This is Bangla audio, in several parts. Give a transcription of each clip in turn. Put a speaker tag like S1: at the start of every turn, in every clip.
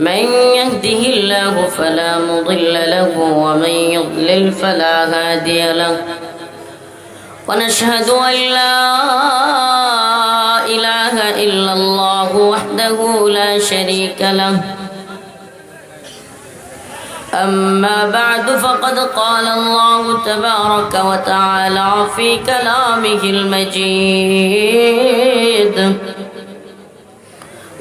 S1: من يهده الله فلا مضل له ومن يضلل فلا هادي له. ونشهد أن لا إله إلا الله وحده لا شريك له. أما بعد فقد قال الله تبارك وتعالى في كلامه المجيد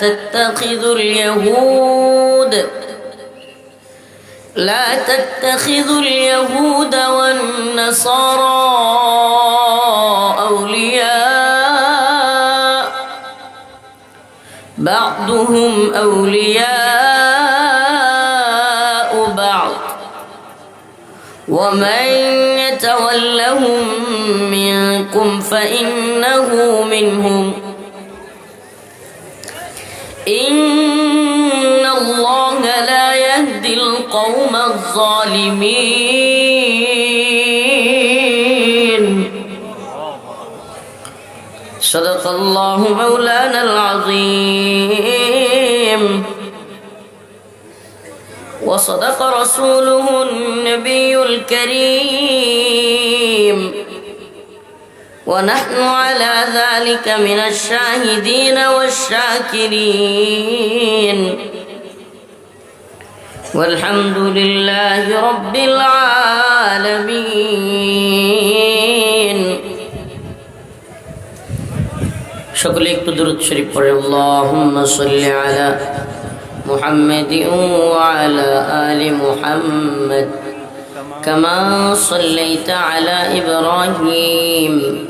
S1: تتخذوا اليهود لا تتخذوا اليهود والنصارى أولياء. بعضهم أولياء بعض. ومن يتولهم منكم فإنه منهم. إن الله لا يهدي القوم الظالمين. صدق الله مولانا العظيم. وصدق رسوله النبي الكريم. ونحن على ذلك من الشاهدين والشاكرين والحمد لله رب العالمين شكلك تدرد شريف اللهم صل على محمد وعلى آل محمد كما صليت على إبراهيم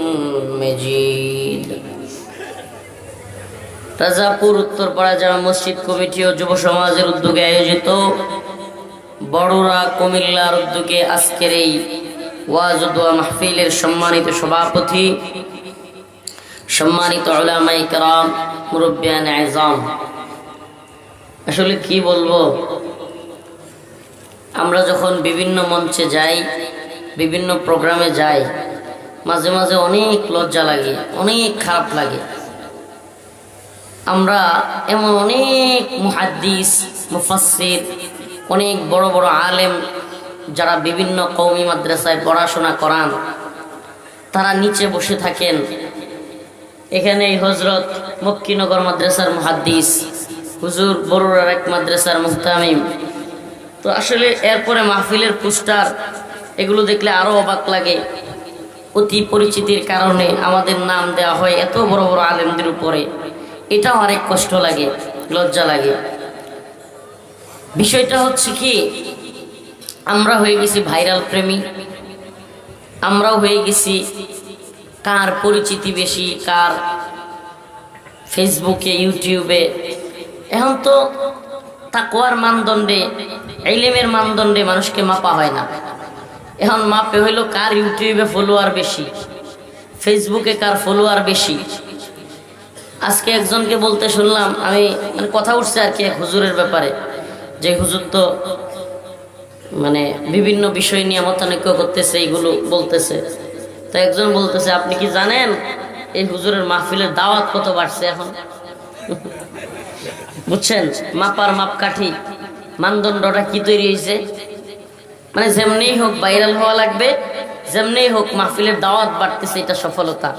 S1: রাজাপুর উত্তরপাড়া জামা মসজিদ কমিটি ও যুব সমাজের উদ্যোগে আয়োজিত বড়রা কুমিল্লার উদ্যোগে আজকের এই ওয়াজুদোয়া মাহফিলের সম্মানিত সভাপতি, সম্মানিত ওলামাই কারাম, মুরব্বিয়ান আজম। আসলে কি বলব? আমরা যখন বিভিন্ন মঞ্চে যাই, বিভিন্ন প্রোগ্রামে যাই মাঝে মাঝে অনেক লজ্জা লাগে, অনেক খারাপ লাগে। আমরা এমন অনেক মুহাদ্দিস মুফাসির অনেক বড় বড় আলেম যারা বিভিন্ন কৌমি মাদ্রাসায় পড়াশোনা করান, তারা নিচে বসে থাকেন। এখানে এই হজরত মক্কিনগর মাদ্রাসার মুহাদ্দিস, হুজুর বড়ুরার এক মাদ্রাসার মুহতামিম। তো আসলে এরপরে মাহফিলের পোস্টার, এগুলো দেখলে আরও অবাক লাগে। অতি পরিচিতির কারণে আমাদের নাম দেওয়া হয় এত বড় বড় আলেমদের উপরে। এটাও অনেক কষ্ট লাগে, লজ্জা লাগে। বিষয়টা হচ্ছে কি, আমরা হয়ে গেছি ভাইরাল প্রেমী। আমরাও হয়ে গেছি কার পরিচিতি বেশি, কার ফেসবুকে, ইউটিউবে। এখন তো তাকুয়ার মানদণ্ডে এলিমের মানদণ্ডে মানুষকে মাপা হয় না। এখন মাপে হইল কার ইউটিউবে ফলোয়ার বেশি? ফেসবুকে কার ফলোয়ার বেশি? আজকে একজনকে বলতে শুনলাম, আমি মানে কথা উঠছে আর কি এক হুজুরের ব্যাপারে, যে হুজুর তো মানে বিভিন্ন বিষয় নিয়ে মতানৈক্য করতেছে, এইগুলো বলতেছে। তো একজন বলতেছে, আপনি কি জানেন, এই হুজুরের মাহফিলের দাওয়াত কত বাড়ছে এখন? বুঝছেন? মাপার মাপকাঠি। মানদণ্ডটা কি তৈরি হয়েছে মানে যেমনি হোক ভাইরাল হওয়া লাগবে যেমনি হোক মাহফিলের দাওয়াত বাড়তেছে, এটা সফলতা।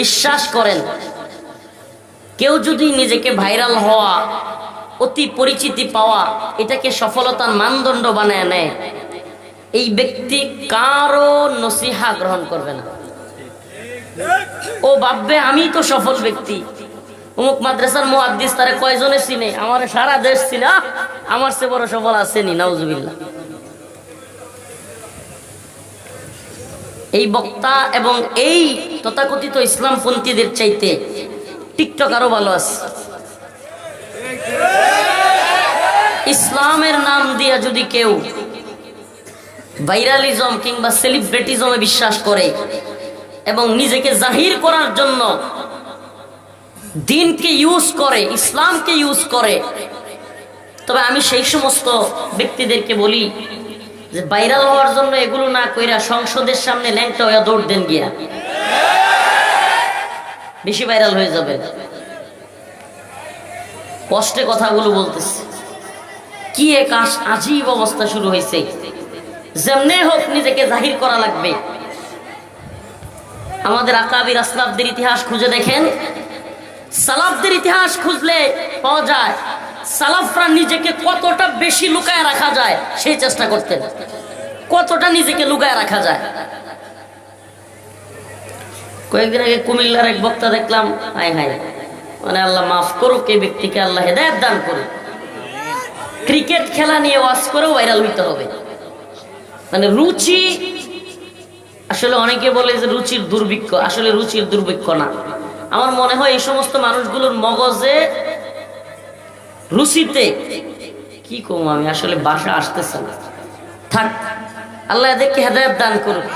S1: বিশ্বাস করেন, কেউ যদি নিজেকে ভাইরাল হওয়া, অতি পরিচিতি পাওয়া, এটাকে সফলতার মানদণ্ড বানায় নেয়, এই ব্যক্তি কারও নসিহা গ্রহণ করবে না। ও ভাববে, আমি তো সফল ব্যক্তি। অমুক মাদ্রাসার মুহাদ্দিস তারে কয়জনে চিনে? আমার সারা দেশ চিনে। আমার সে বড় সফল আসেনি নাউজুবিল্লাহ। এই বক্তা এবং এই তথাকথিত ইসলামপন্থীদের চাইতে টিকটক আরও ভালো আছে। ইসলামের নাম দিয়া যদি কেউ ভাইরালিজম কিংবা সেলিব্রিটিজমে বিশ্বাস করে এবং নিজেকে জাহির করার জন্য দিনকে ইউজ করে, ইসলামকে ইউজ করে, তবে আমি সেই সমস্ত ব্যক্তিদেরকে বলি ভাইরাল হওয়ার জন্য এগুলো না কইরা সংসদের সামনে ল্যাংটা হয়ে দৌড় দেন গিয়া। বেশি ভাইরাল হয়ে যাবে। কষ্টে কথাগুলো বলতেছে। কি এক আজীব অবস্থা শুরু হয়েছে যেমনে হোক নিজেকে জাহির করা লাগবে। আমাদের আকাবির আসলাফদের ইতিহাস খুঁজে দেখেন। সালাফদের ইতিহাস খুঁজলে পাওয়া যায়। সালাফরা নিজেকে কতটা বেশি লুকায় রাখা যায়, সেই চেষ্টা করতেন। কতটা নিজেকে লুকায় রাখা যায়। কয়েকদিন আগে কুমিল্লার এক বক্তা দেখলাম হাই হাই মানে আল্লাহ মাফ করুক, এই ব্যক্তিকে আল্লাহ হেদায়ত দান করুক। ক্রিকেট খেলা নিয়ে ওয়াজ করে ভাইরাল হইতে হবে। মানে রুচি, আসলে অনেকে বলে যে রুচির দুর্ভিক্ষ, আসলে রুচির দুর্ভিক্ষ না। আমার মনে হয় এই সমস্ত মানুষগুলোর মগজে রুচিতে কি কম আমি, আসলে বাসা আসতেছে না। থাক, আল্লাহ এদেরকে হেদায়ত দান করুক।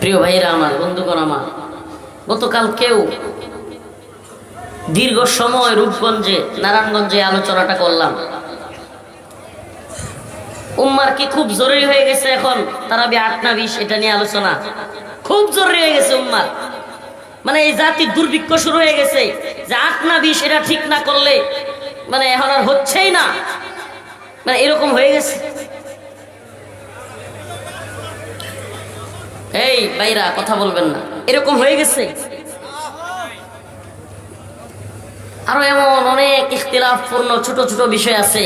S1: প্রিয় ভাইরা আমার, বন্ধুগণ আমার, গতকাল কেউ দীর্ঘ সময় রূপগঞ্জে, নারায়ণগঞ্জে আলোচনাটা করলাম। উম্মার কি খুব জরুরি হয়ে গেছে এখন? তারা আট না বিশ, এটা নিয়ে আলোচনা। খুব জরুরি হয়ে গেছে উম্মার। মানে এই জাতির দুর্ভিক্ষ শুরু হয়ে গেছে যে আট না বিশ এটা ঠিক না করলে মানে এখন আর হচ্ছেই না। মানে এরকম হয়ে গেছে। এই বাইরা কথা বলবেন না। এরকম হয়ে গেছে। আরও এমন অনেক ইখতিলাফপূর্ণ ছোট ছোট বিষয় আছে,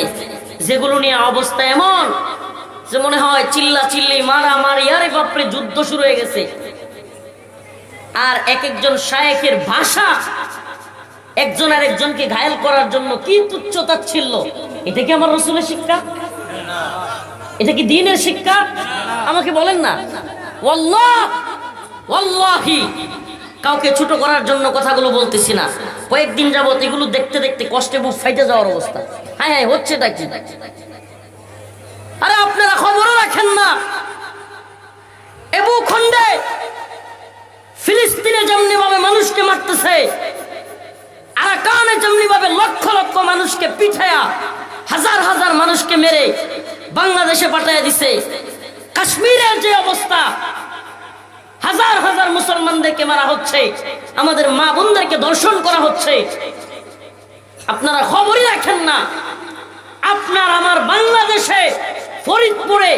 S1: যেগুলো নিয়ে অবস্থা এমন যে মনে হয় চিল্লা চিল্লি মারা মারি আরে বাপরে, যুদ্ধ শুরু হয়ে গেছে। আর এক একজন শায়েকের ভাষা একজন আর একজনকে ঘায়েল করার জন্য কি তুচ্ছতা ছিল এটা কি আমার রসুলের শিক্ষা? এটা কি দিনের শিক্ষা? আমাকে বলেন না। কাউকে ছোট করার জন্য কথাগুলো বলতেছি না। কয়েকদিন যাবত এগুলো দেখতে দেখতে কষ্টে বুক ফাইটে যাওয়ার অবস্থা। হ্যাঁ হ্যাঁ হচ্ছেটা কি? আরে আপনারা খবরও রাখেন না। এবু খন্ডে ফিলিস্তিনে যেমনি মানুষকে মারতেছে, আরাকানে যেমনি ভাবে লক্ষ লক্ষ মানুষকে পিঠায়া, হাজার হাজার মানুষকে মেরে বাংলাদেশে পাঠাইয়া দিছে কাশ্মীরের যে অবস্থা, হাজার হাজার মুসলমানদেরকে মারা হচ্ছে, আমাদের মা বোনদেরকে দর্শন করা হচ্ছে। আপনারা খবরই রাখেন না, আপনার আমার বাংলাদেশে, ফরিদপুরে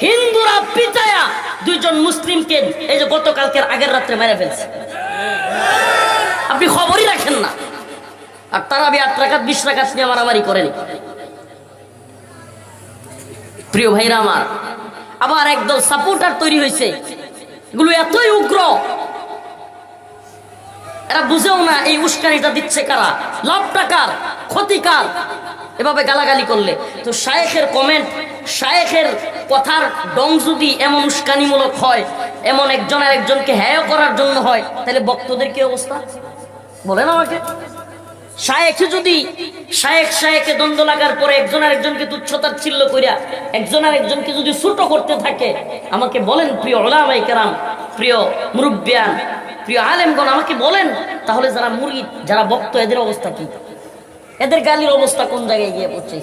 S1: হিন্দুরা পিতায়া দুইজন মুসলিমকে এই যে গতকালকের আগের রাত্রে মেরে ফেলছে। আপনি খবরই রাখেন না। আর তারা আট রাখাত বিশ রাখাত নিয়ে মারামারি করেনি। প্রিয় ভাইরা আমার, আবার একদল সাপোর্টার তৈরি হয়েছে। এগুলো এতই উগ্র। এরা বুঝেও না এই উস্কানিটা দিচ্ছে কারা। লাভ টাকার ক্ষতিকার এভাবে গালাগালি করলে। তো শায়েখের কমেন্ট শায়েখের কথার ডং যদি এমন উস্কানিমূলক হয়, এমন একজন আর একজনকে হ্যায় করার জন্য হয়, তাহলে বক্তদের কি অবস্থা? বলেন আমাকে। শায়েখে যদি, শায়েখ শায়েখে দ্বন্দ্ব লাগার পরে একজন আর একজনকে তুচ্ছতার ছিল্ল করিয়া একজন আর একজনকে যদি ছোট করতে থাকে, আমাকে বলেন প্রিয় ওলামাই কেরাম, প্রিয় মুরব্বিয়ান, প্রিয় আলেমগণ, আমাকে বলেন, তাহলে যারা মুরগি, যারা বক্ত এদের অবস্থা কি? এদের গালির অবস্থা কোন জায়গায় গিয়ে পড়ছে?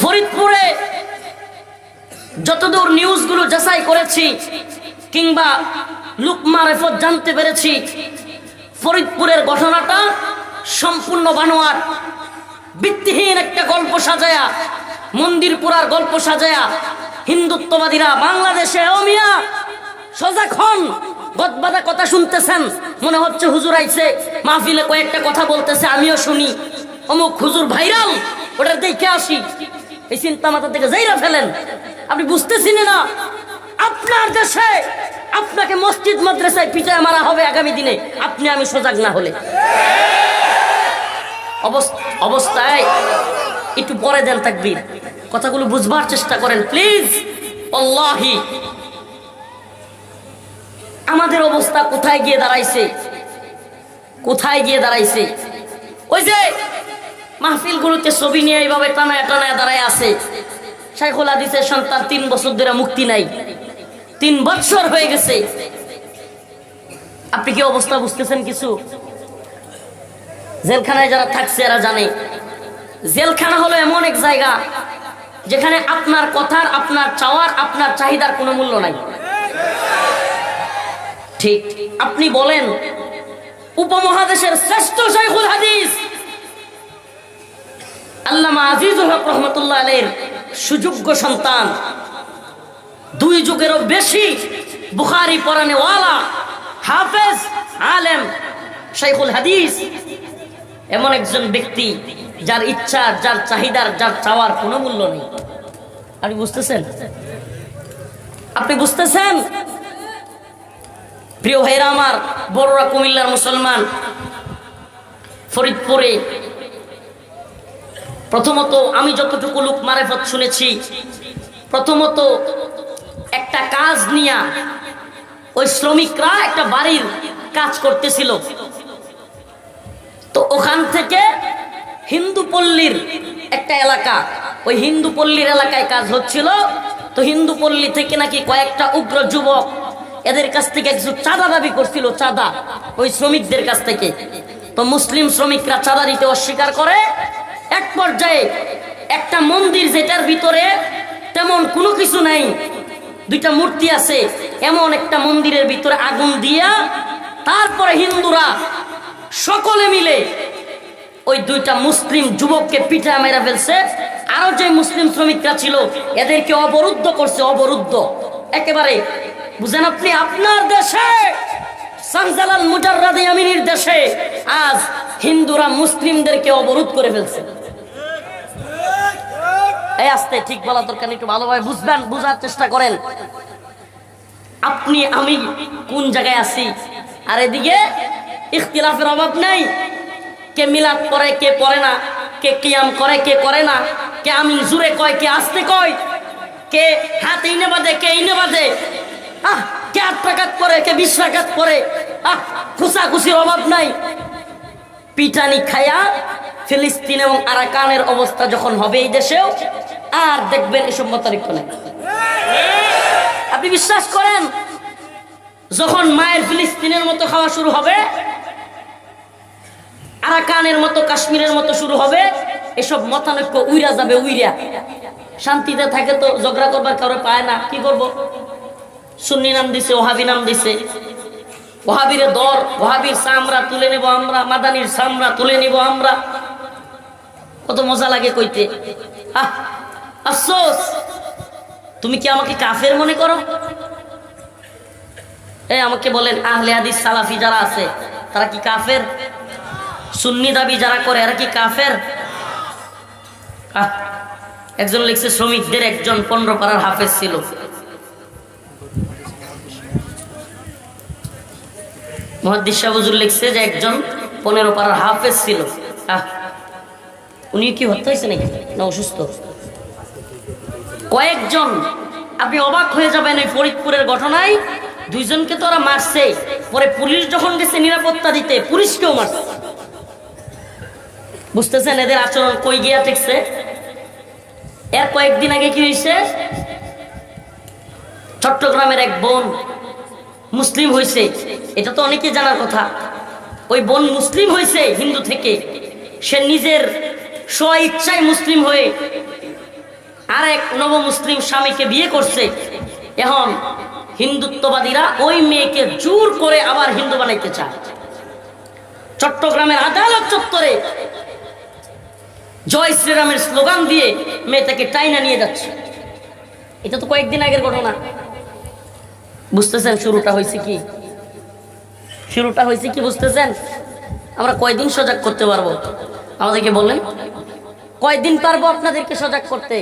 S1: ফরিদপুরে যতদূর নিউজগুলো যাচাই করেছি, কিংবা লুকমা রেফত জানতে পেরেছি, ফরিদপুরের ঘটনাটা সম্পূর্ণ বানোয়ার। ভিত্তিহীন একটা গল্প সাজায়া মন্দির পুরার গল্প সাজায়া, হিন্দুত্ববাদীরা বাংলাদেশে অমিয়া সজাগ হন। গদবাদা কথা শুনতেছেন? মনে হচ্ছে হুজুর আইছে, মাহফিলে কয়েকটা কথা বলতেছে, আমিও শুনি। অমুক হুজুর ভাইরাল ওটা দেখে আসি। এই চিন্তা মাথা থেকে যাইরা ফেলেন। আপনি বুঝতেছেন না। আপনার দেশে আপনাকে মসজিদ, মাদ্রাসায় পিটায় মারা হবে আগামী দিনে। আপনি আমি সজাগ না হলে। অবস- অবস্থায় একটু পরে দেন তাকবীর। কথাগুলো বুঝবার চেষ্টা করেন, প্লিজ। অল্লাহি আমাদের অবস্থা কোথায় গিয়ে দাঁড়াইছে? কোথায় গিয়ে দাঁড়াইছে? ওই যে মাহফিল মাহফিলগুলোতে ছবি নিয়ে এইভাবে টানায় টানায় দাঁড়ায় আছে। শাইখুল হাদিসের সন্তান তিন বছর ধরে মুক্তি নাই। তিন বছর হয়ে গেছে। আপনি কি অবস্থা বুঝতেছেন কিছু? জেলখানায় যারা থাকছে এরা জানে। জেলখানা হলো এমন এক জায়গা যেখানে আপনার কথার, আপনার চাওয়ার, আপনার চাহিদার কোনো মূল্য নাই। ঠিক আপনি বলেন, উপমহাদেশের শ্রেষ্ঠ শাইখুল হাদিস, আল্লামা আজিজুল হক রহমতুল্লাহ আলের সুযোগ্য সন্তান, দুই যুগেরও বেশি বুখারি পরানে ওয়ালা, হাফেজ, আলেম শাইখুল হাদিস, এমন একজন ব্যক্তি যার ইচ্ছা, যার চাহিদার যার চাওয়ার কোনো মূল্য নেই। আপনি বুঝতেছেন? আপনি বুঝতেছেন? প্রিয় ভাইরা আমার, বড়রা কুমিল্লার মুসলমান, ফরিদপুরে। প্রথমত আমি যতটুকু লোক মারেফত শুনেছি, প্রথমত একটা কাজ নিয়া ওই শ্রমিকরা একটা বাড়ির কাজ করতেছিল। তো ওখান থেকে হিন্দু পল্লীর একটা এলাকা, ওই হিন্দু পল্লীর এলাকায় কাজ হচ্ছিল। তো হিন্দু পল্লী থেকে নাকি কয়েকটা উগ্র যুবক এদের কাছ থেকে কিছু চাঁদা দাবি করছিল, চাঁদা। ওই শ্রমিকদের কাছ থেকে। তো মুসলিম শ্রমিকরা চাঁদা দিতে অস্বীকার করে। এক পর্যায়ে একটা মন্দির যেটার ভিতরে তেমন কোনো কিছু নাই, দুইটা মূর্তি আছে, এমন একটা মন্দিরের ভিতরে আগুন দিয়া তারপরে হিন্দুরা সকলে মিলে ওই দুইটা মুসলিম যুবককে পিঠা মেরা ফেলছে। আরও যে মুসলিম শ্রমিকরা ছিল, এদেরকে অবরুদ্ধ করছে, অবরুদ্ধ। একেবারে বুঝেন আপনি, আপনার দেশে, শাহজালাল মুজাররাদ আমিনীর দেশে আজ হিন্দুরা মুসলিমদেরকে অবরোধ করে ফেলছে। এই আসতে, ঠিক বলা দরকার একটু ভালোভাবে বুঝবেন, বুঝার চেষ্টা করেন। আপনি, আমি কোন জায়গায় আছি? আর এদিকে ইখতিলাফের অভাব নাই। কে মিলাদ করে কে পড়ে না, কে কিয়াম করে, কে করে না, কে আমিন জুড়ে কয়, কে আসতে কয়, কে হাত ইনে বাঁধে, কে ইনে বাঁধে আহ, কে আট টাকাত পরে, কে বিশ টাকাত পরে? আহ অভাব নাই। ফিলিস্তিন এবং আরাকানের অবস্থা যখন হবে এই দেশেও, আর দেখবেন আপনি বিশ্বাস করেন, যখন মায়ের ফিলিস্তিনের মতো খাওয়া শুরু হবে, আরাকানের মতো, কাশ্মীরের মতো শুরু হবে, এসব মতানৈক্য উইরা যাবে উইরা। শান্তিতে থাকে তো ঝগড়া করবার কারও পায় না, কি করব? সুন্নি নাম দিছে, ওহাবি নাম দিছে। ওহাবিরে দর, ওহাবির সামরা তুলে নেব আমরা, মাদানির সামরা তুলে নেব আমরা। কত মজা লাগে কইতে। আফসোস! তুমি কি আমাকে কাফের মনে করো? এই, আমাকে বলেন, আহলে হাদিস সালাফি যারা আছে, তারা কি কাফের? সুন্নি দাবি যারা করে, এরা কি কাফের? একজন লিখছে, শ্রমিকদের একজন পনেরো পাড়ার হাফেজ ছিল। মহাদিস সাহুজুর লিখছে যে একজন পনেরো পাড়ার হাফেজ ছিল। উনি কি হত্যা হয়েছে নাকি? না, অসুস্থ। কয়েকজন, আপনি অবাক হয়ে যাবেন এই ফরিদপুরের ঘটনায়। দুইজনকে তো ওরা মারছে। পরে পুলিশ যখন গেছে নিরাপত্তা দিতে, পুলিশকেও মারছে। বুঝতেছেন এদের আচরণ কই গিয়া ঠেকছে এর কয়েকদিন আগে কি হয়েছে? চট্টগ্রামের এক বোন মুসলিম হয়েছে এটা তো অনেকে জানার কথা। ওই বোন মুসলিম হয়েছে হিন্দু থেকে, সে নিজের স্ব ইচ্ছায় মুসলিম হয়ে আরেক নব মুসলিম স্বামীকে বিয়ে করছে। এখন হিন্দুত্ববাদীরা ওই মেয়েকে জোর করে আবার হিন্দু বানাইতে চায়। চট্টগ্রামের আদালত চত্বরে জয় শ্রীরামের স্লোগান দিয়ে মেয়েটাকে টাইনা নিয়ে যাচ্ছে। এটা তো কয়েকদিন আগের ঘটনা। বুঝতেছেন শুরুটা হয়েছে কি? শুরুটা হয়েছে কি বুঝতেছেন? আমরা কয়দিন সজাগ করতে পারব? আমাদেরকে বললেন। কয়দিন পারব আপনাদেরকে সজাগ করতে?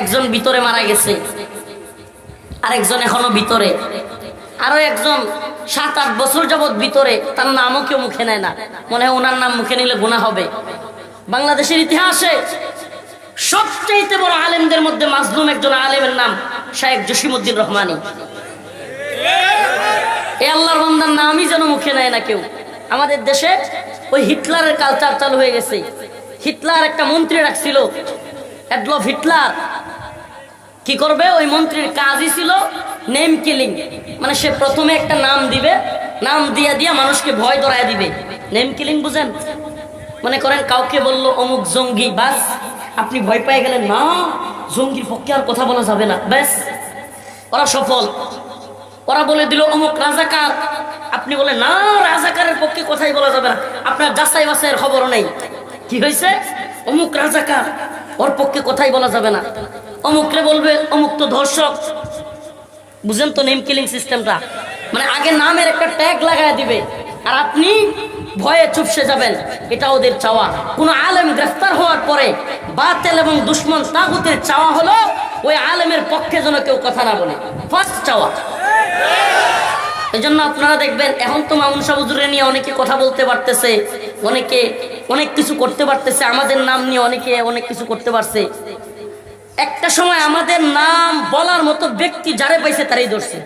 S1: একজন ভিতরে মারা গেছে, আরেকজন এখনও ভিতরে। আরও একজন সাত, আট বছর যাবৎ ভিতরে, তার নামও কেউ মুখে নেয় না। মনে হয় ওনার নাম মুখে নিলে গুণা হবে। বাংলাদেশের ইতিহাসে সবচেয়ে বড় আলেমদের মধ্যে মাজলুম একজন আলেমের নাম শাহেক জসিমুদ্দিন রহমানী। এ আল্লাহর বান্দার নামই যেন মুখে নেয় না কেউ। আমাদের দেশে ওই হিটলারের কালচার চালু হয়ে গেছে। হিটলার একটা মন্ত্রী রাখছিল অ্যাডলফ হিটলার কি করবে? ওই মন্ত্রীর কাজই ছিল নেম কিলিং মানে সে প্রথমে একটা নাম দিবে, নাম দিয়া দিয়া মানুষকে ভয় ধরায় দিবে। নেম কিলিং বুঝেন? মনে করেন কাউকে বলল অমুক জঙ্গি, বাস। আপনি ভয় পেয়ে গেলেন না জঙ্গির পক্ষে আর কথা বলা যাবে না। ব্যাস, ওরা সফল। ওরা বলে দিল, অমুক রাজাকার। আপনি বলে না, রাজাকারের পক্ষে কথাই বলা যাবে না। আপনার যাচাই বাছাইয়ের খবরও নেই। কি হয়েছে? অমুক রাজাকার, ওর পক্ষে কথাই বলা যাবে না। অমুকরে বলবে, অমুক তো ধর্ষক। বুঝেন তো নেম কিলিং সিস্টেমটা মানে আগে নামের একটা ট্যাগ লাগায় দিবে। আর আপনি ভয়ে চুপসে যাবেন, এটা ওদের চাওয়া। কোন আলেম গ্রেফতার হওয়ার পরে বাতেল এবং দুশ্মন তাগুতের চাওয়া হলো, ওই আলেমের পক্ষে যেন কেউ কথা না বলে। ফার্স্ট চাওয়া। এই জন্য আপনারা দেখবেন, এখন তো মামুন সাহুজুরে নিয়ে অনেকে কথা বলতে পারতেছে, অনেকে অনেক কিছু করতে পারতেছে, আমাদের নাম নিয়ে অনেকে অনেক কিছু করতে পারছে। একটা সময় আমাদের নাম বলার মতো ব্যক্তি যারে পাইছে তারাই ধরছে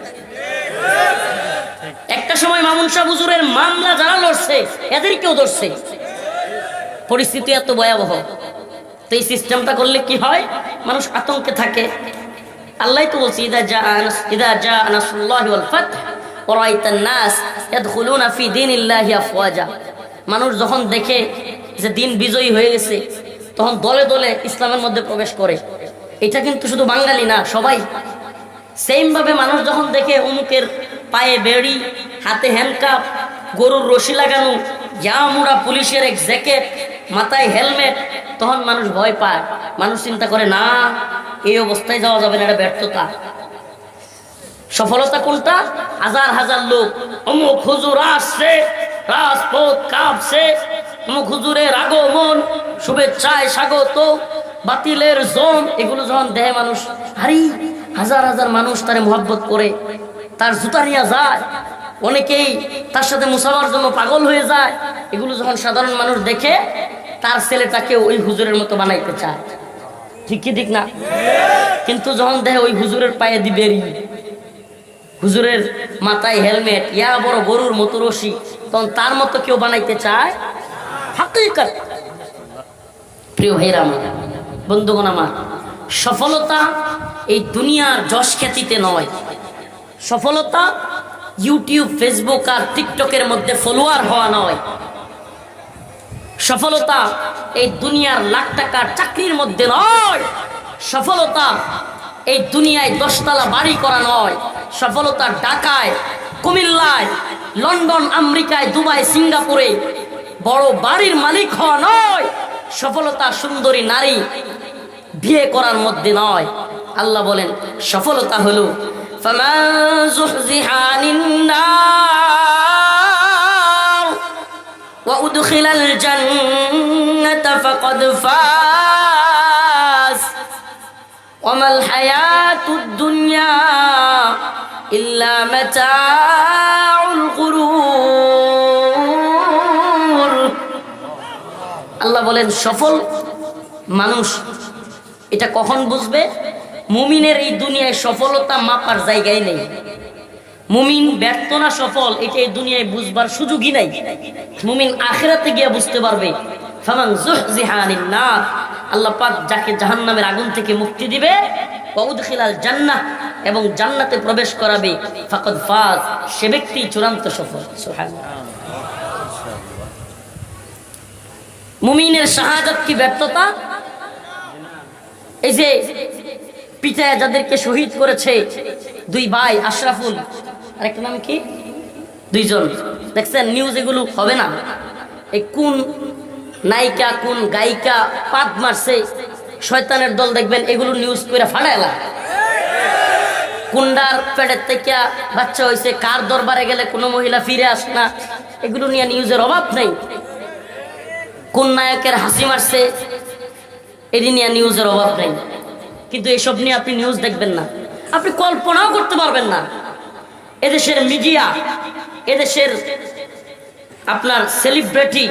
S1: একটা সময় মামুন শাহ হুজুরের মামলা যারা লড়ছে, এদেরকেও ধরছে। পরিস্থিতি এত ভয়াবহ। তো এই সিস্টেমটা করলে কি হয়? মানুষ আতঙ্কে থাকে। আল্লাহ তো বলছে, ইদা জা আনাস, ইদা জা আনাসুল্লাহি ওয়াল ফাতহ, ওয়া রাআইতান নাস ইয়াদখুলুনা ফি দীনিল্লাহি আফওয়াজা। মানুষ যখন দেখে যে দিন বিজয়ী হয়ে গেছে, তখন দলে দলে ইসলামের মধ্যে প্রবেশ করে। এটা কিন্তু শুধু বাঙালি না, সবাই। সেম ভাবে মানুষ যখন দেখে অমুকের পায়ে বেড়ি হাতে হ্যান্ডকাপ গরুর রশি লাগানো জামুড়া পুলিশের এক জ্যাকেট, মাথায় হেলমেট, তখন মানুষ ভয় পায়। মানুষ চিন্তা করে, না, এই অবস্থায় যাওয়া যাবে না, এটা ব্যর্থতা। সফলতা কোনটা? হাজার হাজার লোক, অমুক হুজুর আসছে, রাজপথ কাঁপছে, অমুক হুজুরের আগমন, শুভেচ্ছায় স্বাগত, বাতিলের জম এগুলো যখন দেহে মানুষ হারি হাজার হাজার মানুষ তারে মোহাব্বত করে, তার জুতা নিয়ে যায় অনেকেই তার সাথে মুসাফার জন্য পাগল হয়ে যায়। এগুলো যখন সাধারণ মানুষ দেখে, তার ছেলেটাকে ওই হুজুরের মতো বানাইতে চায়। ঠিক কি ঠিক না? কিন্তু যখন দেখে ওই হুজুরের পায়ে দিবেরি হুজুরের মাথায় হেলমেট, ইয়া বড় গরুর মতো রশি, তখন তার মতো কেউ বানাইতে চায়? প্রিয় ভাইরা আমার, বন্ধুগণ আমার, সফলতা এই দুনিয়ার যশ খ্যাতিতে নয়। সফলতা ইউটিউব ফেসবুক আর টিকটকের মধ্যে ফলোয়ার হওয়া নয়। সফলতা এই দুনিয়ার লাখ টাকার চাকরির মধ্যে নয়। সফলতা এই দুনিয়ায় দশতলা বাড়ি করা নয়। সফলতা ঢাকায়, কুমিল্লায়, লন্ডন, আমেরিকায়, দুবাই, সিঙ্গাপুরে বড় বাড়ির মালিক হওয়া নয়। সফলতা সুন্দরী নারী বিয়ে করার মধ্যে নয়। আল্লাহ বলেন, সফলতা হলো فمن زحزح عن النار وأدخل الجنة فقد فاز وما الحياة الدنيا إلا متاع الغرور আল্লাহ বলেন সফল মানুষ এটা কখন বুঝবে মুমিনের এই দুনিয়ায় সফলতা মাপার জায়গায় নেই। মুমিন ব্যর্থ না সফল, এটা এই দুনিয়ায় বুঝবার সুযোগই নাই। মুমিন আখেরাতে গিয়ে বুঝতে পারবে যাকে জাহান্নামের আগুন থেকে মুক্তি দিবে এবং জান্নাতে প্রবেশ করাবে চূড়ান্ত সফল। মুমিনের শাহাদাত কি ব্যর্থতা? এই যে পিতায় যাদেরকে শহীদ করেছে, দুই ভাই আশরাফুল আর একটা নাম কি? দুইজন। দেখছেন নিউজ এগুলো হবে না। এই কোন নায়িকা, কোন গায়িকা পাত মারছে, শয়তানের দল দেখবেন এগুলো নিউজ করে ফাটাইলা কুন্ডার পেটের থেকে বাচ্চা হয়েছে কার দরবারে গেলে কোনো মহিলা ফিরে আসে না, এগুলো নিয়ে নিউজের অভাব নেই। কোন নায়কের হাসি মারছে, এটি নিয়ে নিউজের অভাব নেই। কিন্তু এসব নিয়ে আপনি নিউজ দেখবেন না। আপনি কল্পনাও করতে পারবেন না। এদেশের মিডিয়া এদেশের আপনার সেলিব্রিটি